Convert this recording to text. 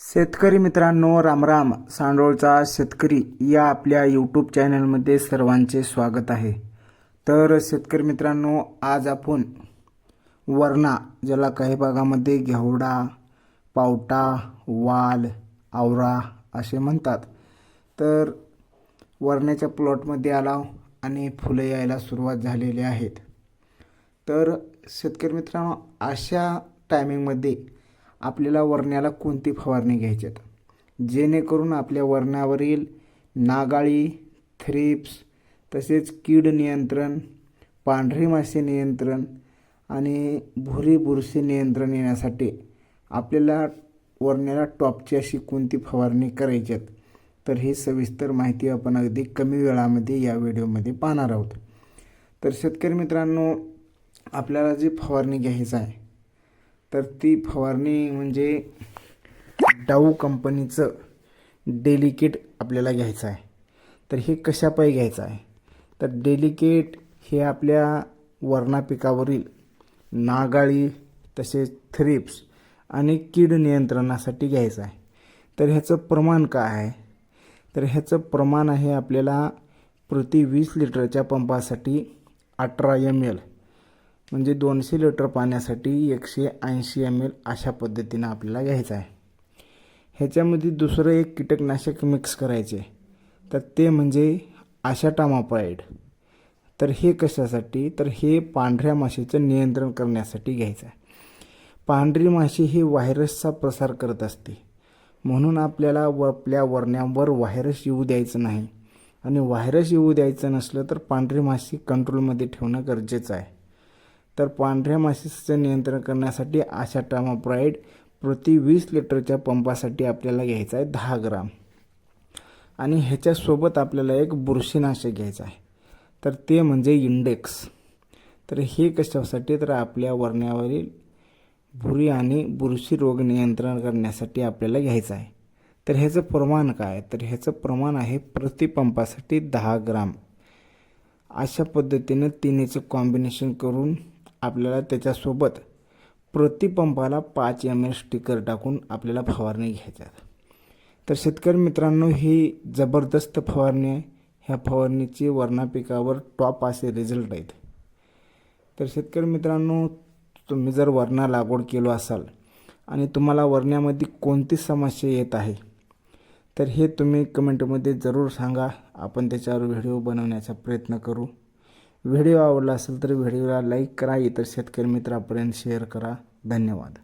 शेतकरी मित्रांनो रामराम सांडोळचा शेतकरी या आपल्या यूट्यूब चॅनलमध्ये सर्वांचे स्वागत आहे. तर शेतकरी मित्रांनो आज आपण वरणा ज्याला काही भागामध्ये घेवडा पावटा वाल आवरा असे म्हणतात. तर वरण्याच्या प्लॉटमध्ये आला आणि फुलं यायला सुरुवात झालेली आहेत. तर शेतकरी मित्रांनो अशा टायमिंगमध्ये आपल्याला वरण्याला कोणती फवारणी घ्यायची जेणेकरून आपल्या वरणावरील नागाळी थ्रिप्स तसेच कीड नियंत्रण पांढरी मासे नियंत्रण आणि भुरी बुरशी नियंत्रण येण्यासाठी आपल्याला वरण्याला टॉपची अशी कोणती फवारणी करायची आहेत? तर ही सविस्तर माहिती आपण अगदी कमी वेळामध्ये या व्हिडिओमध्ये पाहणार आहोत. तर शेतकरी मित्रांनो आपल्याला जी फवारणी घ्यायचं आहे तर ती फवारणी म्हणजे डाऊ कंपनीचं डेलिकेट आपल्याला घ्यायचं आहे. तर हे कशापायी घ्यायचं आहे? तर डेलिकेट हे आपल्या वरणा पिकावरील नागाळी तसेच थ्रिप्स आणि कीड नियंत्रणासाठी घ्यायचं आहे. तर ह्याचं प्रमाण काय आहे? तर ह्याचं प्रमाण आहे आपल्याला प्रति वीस लिटरच्या पंपासाठी अठरा एम एल म्हणजे दोनशे लिटर पाण्यासाठी एकशे ऐंशी एम एल अशा पद्धतीनं आपल्याला घ्यायचं आहे. ह्याच्यामध्ये दुसरं एक कीटकनाशक मिक्स करायचे. तर ते म्हणजे आशाटामाप्राईड तर हे कशासाठी? तर हे पांढऱ्या माशीचं नियंत्रण करण्यासाठी घ्यायचं आहे. पांढरी माशी ही व्हायरसचा प्रसार करत असते. म्हणून आपल्याला व आपल्या वरण्यावर व्हायरस येऊ द्यायचं नाही. आणि व्हायरस येऊ द्यायचं नसलं तर पांढरी माशी कंट्रोलमध्ये ठेवणं गरजेचं आहे. तर पांढऱ्या माशीचं नियंत्रण करण्यासाठी अशा टामाप्राईड प्रति वीस लिटरच्या पंपासाठी आपल्याला घ्यायचं आहे दहा ग्राम. आणि ह्याच्यासोबत आपल्याला एक बुरशीनाशक घ्यायचं आहे. तर ते म्हणजे इंडेक्स. तर हे कशासाठी? तर आपल्या वरण्यावरील भुरी आणि बुरशी रोग नियंत्रण करण्यासाठी आपल्याला घ्यायचं आहे. तर ह्याचं प्रमाण काय तर ह्याचं प्रमाण आहे प्रति पंपासाठी दहा ग्राम. अशा पद्धतीनं तिन्हीचं कॉम्बिनेशन करून आपल्याला त्याच्यासोबत प्रति पंपाला पाच एम एल स्टिकर टाकून आपल्याला फवारणी घ्यायच्या तर शेतकरी मित्रांनो ही जबरदस्त फवारणी आहे. ह्या फवारणीची वरणा पिकावर टॉप असे रिझल्ट आहेत. तर शेतकरी मित्रांनो तुम्ही जर वरणा लागवड केलो असाल आणि तुम्हाला वरण्यामध्ये कोणती समस्या येत आहे तर हे तुम्ही कमेंटमध्ये जरूर सांगा. आपण त्याच्यावर व्हिडिओ बनवण्याचा प्रयत्न करू. व्हिडिओ आवडला असेल तर व्हिडिओला लाईक करा इतर शेतकरी मित्रापर्यंत शेअर करा. धन्यवाद.